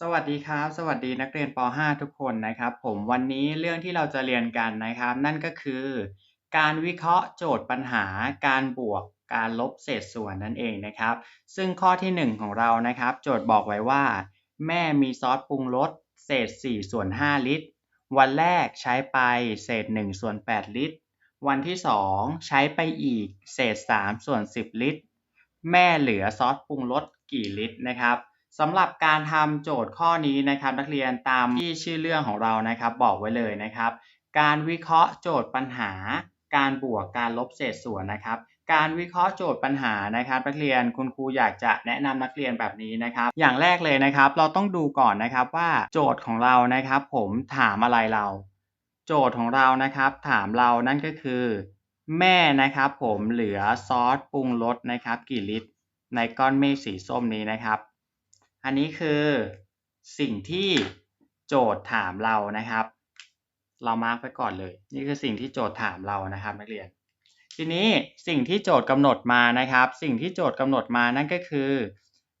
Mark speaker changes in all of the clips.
Speaker 1: สวัสดีครับ สวัสดีนักเรียนป .5 ทุกคนนะครับ ผมวันนี้เรื่องที่เราจะเรียนกันนะครับ นั่นก็คือ การวิเคราะห์โจทย์ปัญหา การบวก การลบเศษส่วนนั่นเองนะครับ ซึ่งข้อที่ 1 ของเรานะครับ โจทย์บอกไว้ว่า แม่มีซอสปรุงรสเศษ4ส่วน5ลิตร วันแรกใช้ไปเศษ1ส่วน8ลิตร วันที่ 2 ใช้ไปอีก เศษ3ส่วน10 ลิตร แม่เหลือซอสปรุงรสกี่ลิตรนะครับ สำหรับการทำโจทย์ข้อนี้นะครับ นักเรียนตามที่ชื่อเรื่องของเรานะครับ บอกไว้เลยนะครับ การวิเคราะห์โจทย์ปัญหา การบวกการลบเศษส่วนนะครับ การวิเคราะห์โจทย์ปัญหานะครับ นักเรียนคุณครูอยากจะแนะนำนักเรียนแบบนี้นะครับ อย่างแรกเลยนะครับ เราต้องดูก่อนนะครับว่าโจทย์ของเรานะครับ ผมถามอะไรเรา โจทย์ของเรานะครับ ถามเรานั่นก็คือ แม่นะครับ ผมเหลือซอสปรุงรสนะครับ กี่ลิตร ในก้อนเมฆสีส้มนี้นะครับ อันนี้คือสิ่งที่โจทย์ถามเรานะครับ เรามาร์กไปก่อนเลย นี่คือสิ่งที่โจทย์ถามเรานะครับนักเรียน ทีนี้สิ่งที่โจทย์กำหนดมานะครับ สิ่งที่โจทย์กำหนดมานั่นก็คือ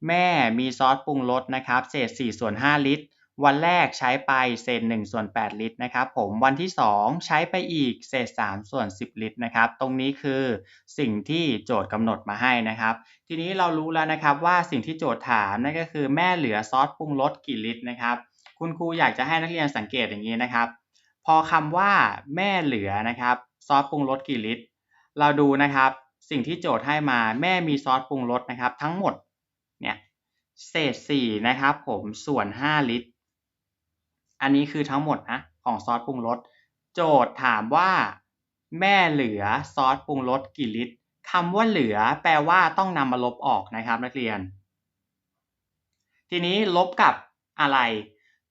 Speaker 1: แม่มีซอสปรุงรสนะครับ เศษ4ส่วน5ลิตร วันแรกใช้ไปเศษ1ส่วน8ลิตรนะครับผมวันที่ 2 ใช้ไปอีกเศษ3ส่วน 10 ลิตรนะครับ ตรงนี้คือสิ่งที่โจทย์กำหนดมาให้นะครับ ทีนี้เรารู้แล้วนะครับว่าสิ่งที่โจทย์ถามนั่นก็คือแม่เหลือซอสปรุงรสกี่ลิตรนะครับ คุณครูอยากจะให้นักเรียนสังเกตอย่างนี้นะครับ พอคำว่าแม่เหลือนะครับซอสปรุงรสกี่ลิตร เราดูนะครับสิ่งที่โจทย์ให้มาแม่มีซอสปรุงรสนะครับ ทั้งหมดเนี่ยเศษ4นะครับผมส่วน 5 ลิตร อันนี้คือทั้งหมดนะของซอสปรุงรส โจทย์ถามว่า แม่เหลือซอสปรุงรสกี่ลิตรคำว่าเหลือแปลว่าต้องนำมาลบออกนะครับนักเรียน ทีนี้ลบกับอะไร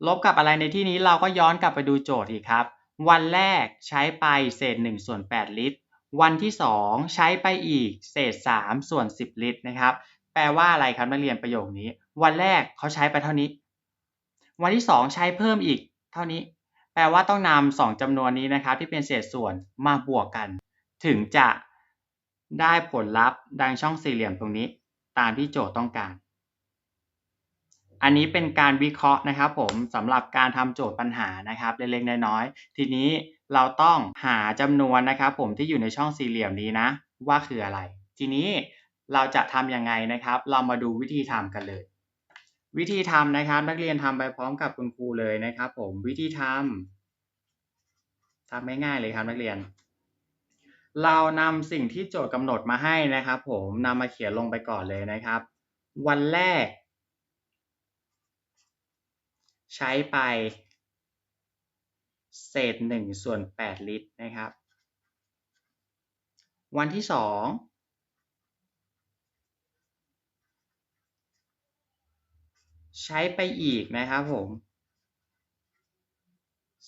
Speaker 1: ลบกับอะไรในที่นี้เราก็ย้อนกลับไปดูโจทย์อีกครับ วันแรกใช้ไปเศษ1ส่วน8ลิตร วันที่ 2 ใช้ไปอีกเศษ3ส่วน10 ลิตรนะครับ แปลว่าอะไรครับนักเรียนประโยคนี้ วันแรกเขาใช้ไปเท่านี้ วันที่ 2 ใช้เพิ่มอีก เท่านี้ แปลว่าต้องนำสองจำนวนนี้นะครับ ที่เป็นเศษส่วนมาบวกกัน ถึงจะได้ผลลัพธ์ดังช่องสี่เหลี่ยมตรงนี้ ตามที่โจทย์ต้องการ อันนี้เป็นการวิเคราะห์นะครับ ผมสำหรับการทำโจทย์ปัญหานะครับเล็กๆน้อยๆทีนี้เราต้องหาจำนวนนะครับ ผมที่อยู่ในช่องสี่เหลี่ยมนี้นะ ว่าคืออะไร ทีนี้เราจะทำยังไงนะครับ เรามาดูวิธีทำกันเลย วิธีทำนะครับ นักเรียนทำไปพร้อมกับคุณครูเลยนะครับ ผมวิธีทำทำง่ายๆเลยครับนักเรียน เรานำสิ่งที่โจทย์กำหนดมาให้นะครับ ผมนำมาเขียนลงไปก่อนเลยนะครับ วันแรก ใช้ไป เศษ1ส่วน8ลิตรนะครับ วันที่ 2 ใช้ไปอีกนะครับผม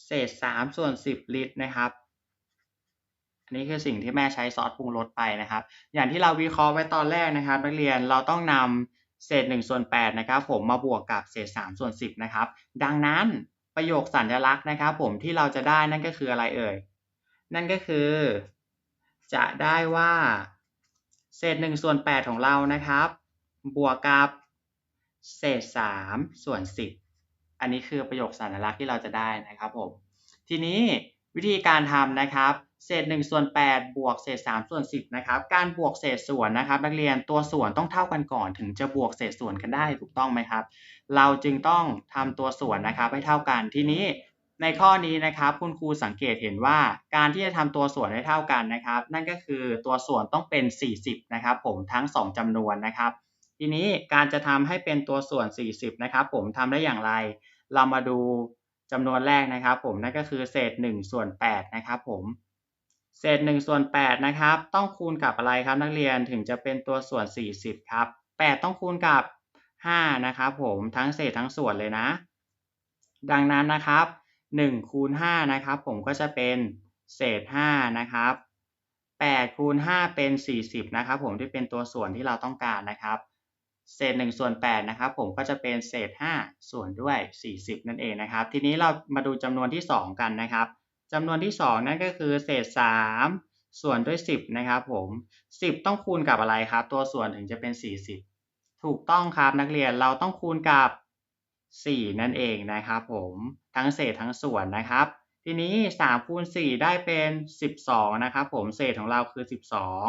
Speaker 1: เศษสามส่วนสิบลิตรนะครับ อันนี้คือสิ่งที่แม่ใช้ซอสปรุงรสไปนะครับ อย่างที่เราวิเคราะห์ไว้ตอนแรกนะครับ นักเรียนเราต้องนำเศษ1ส่วน8นะครับ ผมมาบวกกับเศษ3ส่วน10นะครับ ดังนั้นประโยคสัญลักษณ์นะครับ ผมที่เราจะได้นั่นก็คืออะไรเอ่ย นั่นก็คือ จะได้ว่า เศษ1ส่วน8ของเรานะครับ บวกกับ เศษ 3 ส่วน 10 อันนี้คือประโยคสัญลักษณ์ที่เราจะได้นะครับผมทีนี้วิธีการทำนะครับ เศษ1ส่วน8บวกเศษ3ส่วน10นะครับการบวกเศษส่วนนะครับ นักเรียนตัวส่วนต้องเท่ากันก่อนถึงจะบวกเศษส่วนกันได้ถูกต้องไหมครับ เราจึงต้องทำตัวส่วนนะครับให้เท่ากันทีนี้ในข้อนี้นะครับคุณครูสังเกตเห็นว่าการที่จะทำตัวส่วนให้เท่ากันนะครับ นั่นก็คือตัวส่วนต้องเป็น 40 นะครับ ผมทั้ง 2จำนวนนะครับ ทีนี้การจะทำให้เป็นตัวส่วน 40 นะครับผมทำได้อย่างไร เรามาดูจำนวนแรกนะครับผมนั่นก็คือเศษ1ส่วน8นะครับผมเศษ1ส่วน8นะครับต้องคูณกับอะไรครับนักเรียนถึงจะเป็นตัวส่วน 40 ครับ 8 ต้องคูณกับ 5 นะครับผมทั้งเศษทั้งส่วนเลยนะ ดังนั้นนะครับ1คูณ5นะครับผมก็จะเป็นเศษ5นะครับ8คูณ5เป็น 40นะครับผมที่เป็นตัวส่วนที่เราต้องการนะครับ เศษ1ส่วน8นะครับผมก็จะเป็นเศษ 5 ส่วนด้วย 40 นั่นเองนะครับ ทีนี้เรามาดูจำนวนที่ 2 กันนะครับจำนวนที่ 2 นั่นก็คือเศษ 3 ส่วนด้วย 10 นะครับผม 10 ต้องคูณกับอะไรครับ ตัวส่วนถึงจะเป็น 40 ถูกต้องครับนักเรียนเราต้องคูณกับ 4 นั่นเองนะครับผมทั้งเศษทั้งส่วนนะครับ ทีนี้3คูณ4ได้เป็น 12 นะครับผมเศษของเราคือ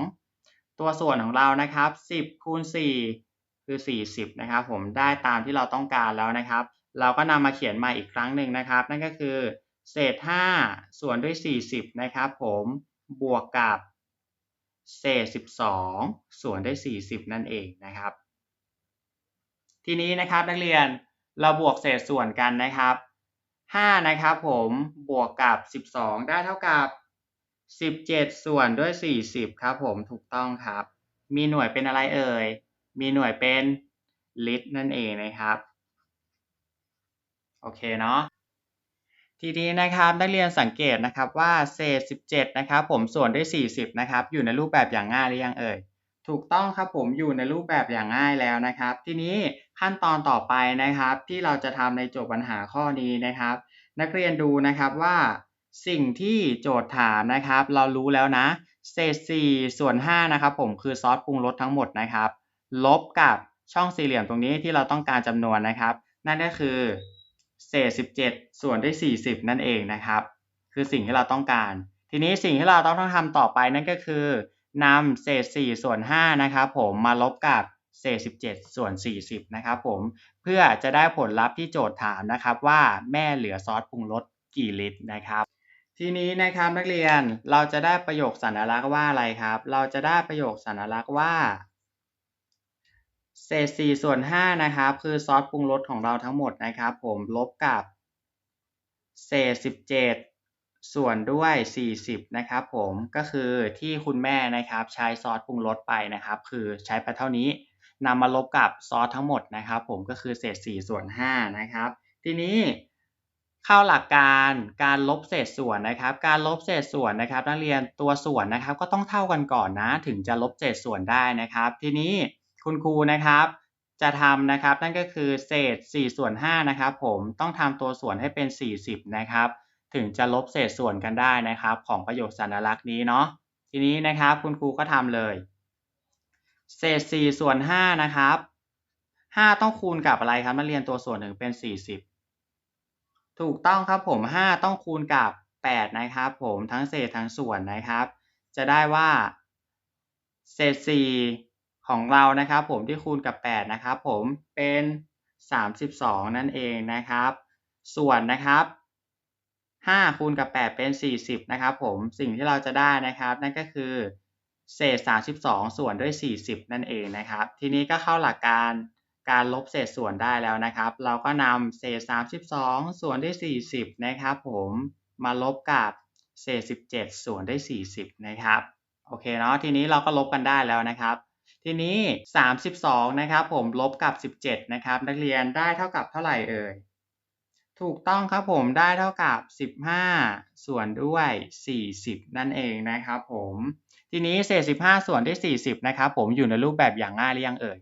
Speaker 1: 12 ตัวส่วนของเรานะครับ 10คูณ4 คือ 40 นะครับผมได้ตามที่เราต้องการแล้วนะครับ เราก็นำมาเขียนใหม่อีกครั้งหนึ่งนะครับ นั่นก็คือ เศษ 5 ส่วนด้วย 40 นะครับผมบวกกับเศษ 12 ส่วนด้วย 40 นั่นเองนะครับ ทีนี้นะครับนักเรียนเราบวกเศษส่วนกันนะครับ 5 นะครับผมบวกกับ 12 ได้เท่ากับ 17 ส่วนด้วย 40 ครับผมถูกต้องครับ มีหน่วยเป็นอะไรเอ่ย มีหน่วยเป็นลิตรนั่นเองนะครับ โอเคเนาะทีนี้นะครับนักเรียนสังเกตนะครับว่าเศษ 17 นะครับ ผมส่วนด้วย 40 นะครับ อยู่ในรูปแบบอย่างง่ายหรือยังเอ่ยถูกต้องครับผมอยู่ในรูปแบบอย่างง่ายแล้วนะครับ ทีนี้ขั้นตอนต่อไปนะครับ ที่เราจะทำในโจทย์ปัญหาข้อนี้นะครับ นักเรียนดูนะครับว่าสิ่งที่โจทย์ถามนะครับ เรารู้แล้วนะ เศษ 4 ส่วน5นะครับ ผมคือซอสปรุงรสทั้งหมดนะครับ ลบกับช่องสี่เหลี่ยมตรงนี้ที่เราต้องการจำนวนนะครับ นั่นก็คือเศษ 17 ส่วนด้วย 40 นั่นเองนะครับ คือสิ่งที่เราต้องการ ทีนี้สิ่งที่เราต้องทำต่อไปนั่นก็คือนำเศษ 4 ส่วน 5 นะครับผมมาลบกับเศษ 17 ส่วน 40 นะครับผมเพื่อจะได้ผลลัพธ์ที่โจทย์ถามนะครับว่าแม่เหลือซอสปรุงรสกี่ลิตรนะครับ ทีนี้นะครับนักเรียนเราจะได้ประโยคสัญลักษณ์ว่าอะไรครับ เราจะได้ประโยคสัญลักษณ์ว่า เศษ4ส่วน5นะครับคือซอสปรุงรสของเราทั้งหมดนะครับ ผมลบกับ เศษ17ส่วนด้วย 40 นะครับผมก็คือที่คุณแม่นะครับใช้ซอสปรุงรสไปนะครับ คือใช้ไปเท่านี้นำมาลบกับซอสทั้งหมดนะครับ ผมก็คือเศษ 4 ส่วน 5 นะครับ ทีนี้เข้าหลักการการลบเศษส่วนนะครับ การลบเศษส่วนนะครับ นักเรียนตัวส่วนนะครับ ก็ต้องเท่ากันก่อนนะ ถึงจะลบเศษส่วนได้นะครับ ทีนี้ คุณครูนะครับจะทำนะครับนั่นก็คือเศษ 4 ส่วน5นะครับผมต้องทำตัวส่วนให้เป็น 40 นะครับ ถึงจะลบเศษส่วนกันได้นะครับ ของประโยคสัญลักษณ์นี้เนาะทีนี้นะครับคุณครูก็ทำเลย เศษ 4 ส่วน5นะครับ 5 ต้องคูณกับอะไรครับนักเรียนตัวส่วนถึงเป็น 40 ถูกต้องครับผม 5 ต้องคูณกับ 8 นะครับผมทั้งเศษทั้งส่วนนะครับ จะได้ว่า เศษ 4 ของเรานะครับผมที่คูณกับ 8 นะครับผมเป็น 32 นั่นเองนะครับ ส่วนนะครับ 5 คูณกับ 8 เป็น 40 นะครับผมสิ่งที่เราจะได้นะครับ นั่นก็คือ เศษ 32 ส่วนด้วย 40 นั่นเองนะครับ ทีนี้ก็เข้าหลักการการลบเศษส่วนได้แล้วนะครับ เราก็นำเศษ 32 ส่วนด้วย 40 นะครับผมมาลบกับเศษ 17 ส่วนด้วย 40 นะครับ โอเคเนาะ ทีนี้เราก็ลบกันได้แล้วนะครับ ทีนี้ 32 นะครับผมลบกับ 17 นะครับนักเรียนได้เท่ากับเท่าไหร่เอ่ย ถูกต้องครับผมได้เท่ากับ 15 ส่วนด้วย 40 นั่นเองนะครับผม ทีนี้เศษ 15 ส่วนด้วย40 นะครับผมอยู่ในรูปแบบอย่างง่ายหรือยังเอ่ย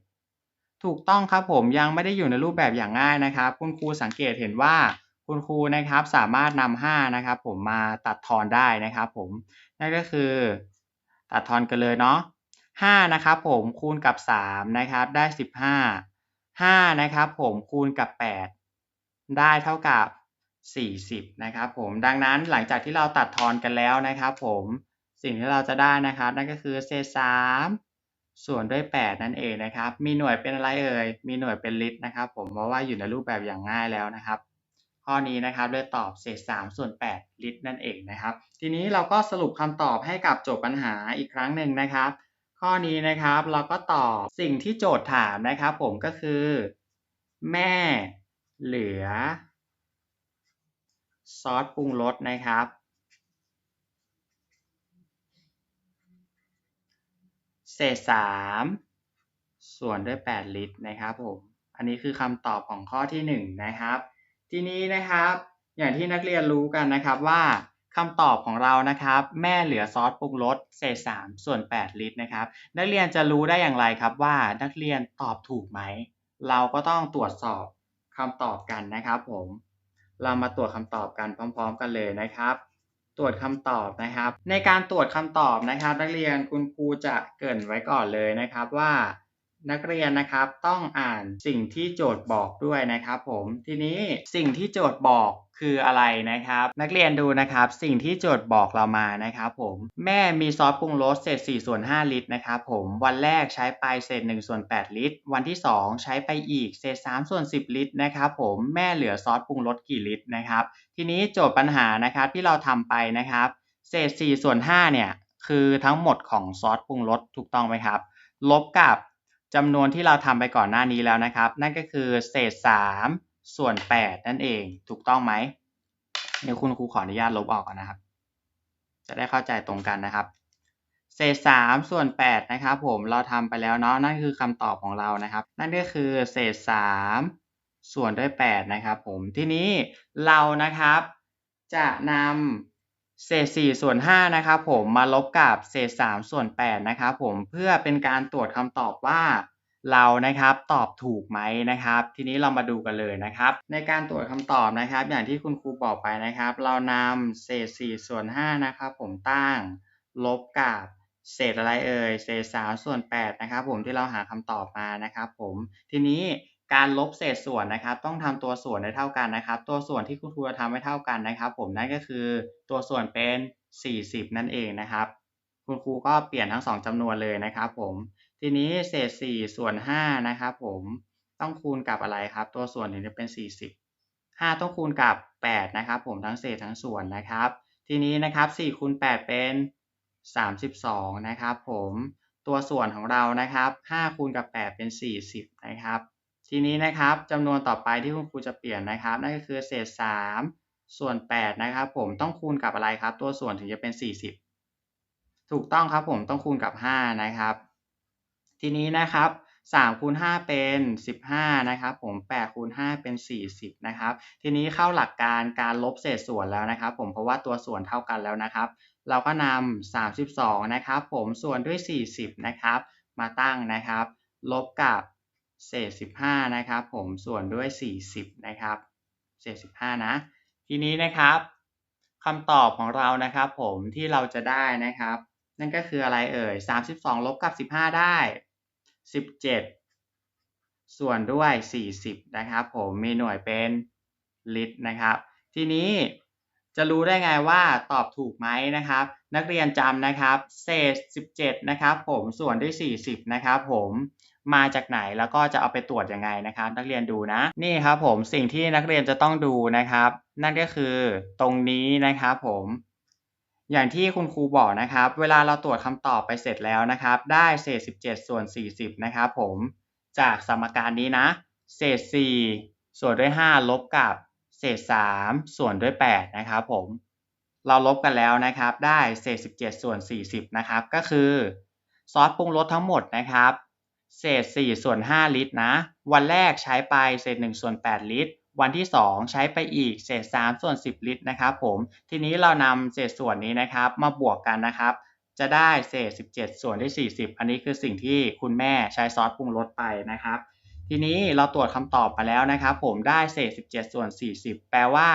Speaker 1: ถูกต้องครับผมยังไม่ได้อยู่ในรูปแบบอย่างง่ายนะครับ คุณครูสังเกตเห็นว่าคุณครูนะครับสามารถนำ5นะครับผมมาตัดทอนได้นะครับผมนั่นก็คือ ตัดทอนกันเลยเนาะ 5นะครับผมคูณกับ3นะครับได้ 15 5นะครับผมคูณกับ 8 ได้เท่ากับ 40นะครับผมดังนั้นหลังจากที่เราตัดทอนกันแล้วนะครับผมสิ่งที่เราจะได้นะครับนั่นก็คือเศษ3ส่วนด้วย 8 นั่นเองนะครับ มีหน่วยเป็นอะไรเอ่ยมีหน่วยเป็นลิตรนะครับ ผมเพราะว่าอยู่ในรูปแบบอย่างง่ายแล้วนะครับ ข้อนี้นะครับเลยตอบเศษ3ส่วน 8 ลิตรนั่นเองนะครับ ทีนี้เราก็สรุปคำตอบให้กับโจทย์ปัญหาอีกครั้งหนึ่งนะครับ ข้อนี้นะครับเราก็ตอบสิ่งที่โจทย์ถามนะครับ ผมก็คือ แม่เหลือ ซอสปรุงรสนะครับ เศษ3ส่วนด้วย 8 ลิตรนะครับผมอันนี้คือคำตอบของข้อที่ 1 นะครับ ทีนี้นะครับ อย่างที่นักเรียนรู้กันนะครับว่า คำตอบของเรานะครับ แม่เหลือซอสปรุงรสเศษ3ส่วน 8 ลิตรนะครับ นักเรียนจะรู้ได้อย่างไรครับว่านักเรียนตอบถูกไหม เราก็ต้องตรวจสอบคำตอบกันนะครับผม เรามาตรวจคำตอบกันพร้อม ๆ กันเลยนะครับ ตรวจคำตอบนะครับ ในการตรวจคำตอบนะครับ นักเรียนคุณครูจะเกริ่นไว้ก่อนเลยนะครับว่านักเรียนนะครับต้องอ่านสิ่งที่โจทย์บอกด้วยนะครับผมทีนี้สิ่งที่โจทย์บอก คืออะไรนะครับ นักเรียนดูนะครับ สิ่งที่โจทย์บอกเรามานะครับผมแม่มีซอสปรุงรสเศษ4ส่วน5ลิตรนะครับผมวันแรกใช้ไปเศษ1ส่วน8ลิตร วันที่ 2 ใช้ไปอีกเศษ3ส่วน10 ลิตรนะครับผมแม่เหลือซอสปรุงรสกี่ลิตรนะครับทีนี้โจทย์ปัญหานะครับที่เราทำไปนะครับ เศษ4ส่วน5เนี่ยคือทั้งหมดของซอสปรุงรสถูกต้องไหมครับ ลบกับจำนวนที่เราทำไปก่อนหน้านี้แล้วนะครับ นั่นก็คือเศษ 3 ส่วน 8 นั่นเองถูกต้องไหมเดี๋ยวคุณครูขออนุญาตลบออกก่อนนะครับ จะได้เข้าใจตรงกันนะครับ เศษ 3 ส่วน 8 นะครับผมเราทำไปแล้วเนาะนั่นคือคำตอบของเรานะครับ นั่นก็คือเศษ 3 ส่วนด้วย 8 นะครับผมทีนี้เรานะครับจะนำเศษ 4 ส่วน 5 นะครับผมมาลบกับเศษ 3 ส่วน 8 นะครับผมเพื่อเป็นการตรวจคำตอบว่า เรานะครับตอบถูกไหมนะครับ ทีนี้เรามาดูกันเลยนะครับ ในการตรวจคำตอบนะครับ อย่างที่คุณครูบอกไปนะครับ เรานำเศษ4ส่วน5นะครับ ผมตั้งลบกับเศษอะไรเอ่ยเศษ3ส่วน8นะครับ ผมที่เราหาคำตอบมานะครับ ผมทีนี้การลบเศษส่วนนะครับ ต้องทำตัวส่วนให้เท่ากันนะครับ ตัวส่วนที่คุณครูจะทำให้เท่ากันนะครับ ผมนั่นก็คือตัวส่วนเป็น 40 นั่นเองนะครับ คุณครูก็เปลี่ยนทั้งสองจำนวนเลยนะครับ ผม ทีนี้เศษ4ส่วน5นะครับผมต้องคูณกับอะไรครับ ตัวส่วนถึงจะเป็น40 5ต้องคูณกับ8นะครับผมทั้งเศษทั้งส่วนนะครับ ทีนี้นะครับ4คูณ8เป็น32นะครับผมตัวส่วนของเรานะครับ5คูณกับ8เป็น40นะครับ ทีนี้นะครับจำนวนต่อไปที่คุณครูจะเปลี่ยนนะครับ นั่นก็คือเศษ3ส่วน8นะครับผมต้องคูณกับอะไรครับ ตัวส่วนถึงจะเป็น40ถูกต้องครับผมต้องคูณกับ5นะครับ ทีนี้นะครับ3คูณ5เป็น 15นะครับผม8คูณ5เป็น 40นะครับทีนี้เข้าหลักการการลบเศษส่วนแล้วนะครับ ผมเพราะว่าตัวส่วนเท่ากันแล้วนะครับ เราก็นำ32นะครับผมส่วนด้วย 40นะครับมาตั้งนะครับ ลบกับเศษ 15นะครับผมส่วนด้วย 40นะครับเศษ 15 นะ ทีนี้นะครับคำตอบของเรานะครับ ผมที่เราจะได้นะครับ นั่นก็คืออะไรเอ่ย32ลบกับ15 ได้ 17 ส่วนด้วย 40 นะครับผมมีหน่วยเป็นลิตรนะครับ ทีนี้จะรู้ได้ไงว่าตอบถูกไหมนะครับ นักเรียนจำนะครับ เศษ 17 นะครับผมส่วนด้วย 40 นะครับผมมาจากไหนแล้วก็จะเอาไปตรวจยังไงนะครับ นักเรียนดูนะนี่ครับผมสิ่งที่นักเรียนจะต้องดูนะครับ นั่นก็คือตรงนี้นะครับผม อย่างที่คุณครูบอกนะครับ เวลาเราตรวจคำตอบไปเสร็จแล้วนะครับ ได้เศษ 17 ส่วน 40 นะครับผม จากสมการนี้นะ เศษ 4 ส่วนด้วย 5 ลบกับเศษ 3 ส่วนด้วย 8 นะครับผม เราลบกันแล้วนะครับ ได้เศษ 17 ส่วน 40 นะครับ ก็คือซอสปรุงรสทั้งหมดนะครับ เศษ 4 ส่วน 5 ลิตรนะ วันแรกใช้ไปเศษ 1 ส่วน 8 ลิตร วันที่ 2 ใช้ไปอีกเศษ3ส่วน 10 ลิตรนะครับผมทีนี้เรานำเศษส่วนนี้นะครับมาบวกกันนะครับจะได้เศษ 17 ส่วนด้วย 40 อันนี้คือสิ่งที่คุณแม่ใช้ซอสปรุงรสไปนะครับ ทีนี้เราตรวจคำตอบมาแล้วนะครับผมได้เศษ 17 ส่วน 40 แปลว่า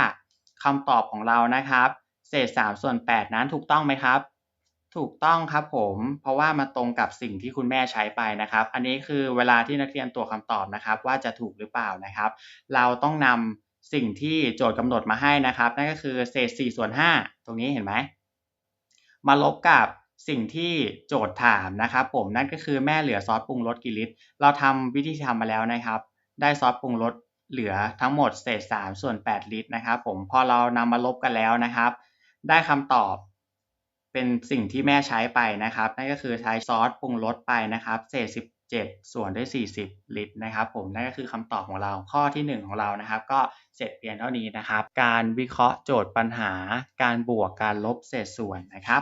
Speaker 1: คำตอบของเรานะครับ เศษ 3 ส่วน 8 นั้นถูกต้องไหมครับ ถูกต้องครับผม เพราะว่ามาตรงกับสิ่งที่คุณแม่ใช้ไปนะครับ อันนี้คือเวลาที่นักเรียนตรวจคำตอบนะครับ ว่าจะถูกหรือเปล่านะครับ เราต้องนำสิ่งที่โจทย์กำหนดมาให้นะครับ นั่นก็คือเศษ4ส่วน5ตรงนี้เห็นไหมมาลบกับสิ่งที่โจทย์ถามนะครับ ผมนั่นก็คือแม่เหลือซอสปรุงรสกี่ลิตร เราทำวิธีทำมาแล้วนะครับ ได้ซอสปรุงรสเหลือทั้งหมดเศษ3ส่วน8ลิตรนะครับ ผมพอเรานำมาลบกันแล้วนะครับ ได้คำตอบ เป็นสิ่งที่แม่ใช้ไปนะครับ นั่นก็คือใช้ซอสปรุงรสไปนะครับเศษ17 ส่วนด้วย 40 ลิตรนะครับ ผมนั่นก็คือคำตอบของเราข้อที่ 1 ของเรานะครับ ก็เสร็จเพียงเท่านี้นะครับ การวิเคราะห์โจทย์ปัญหา การบวกการลบเศษส่วนนะครับ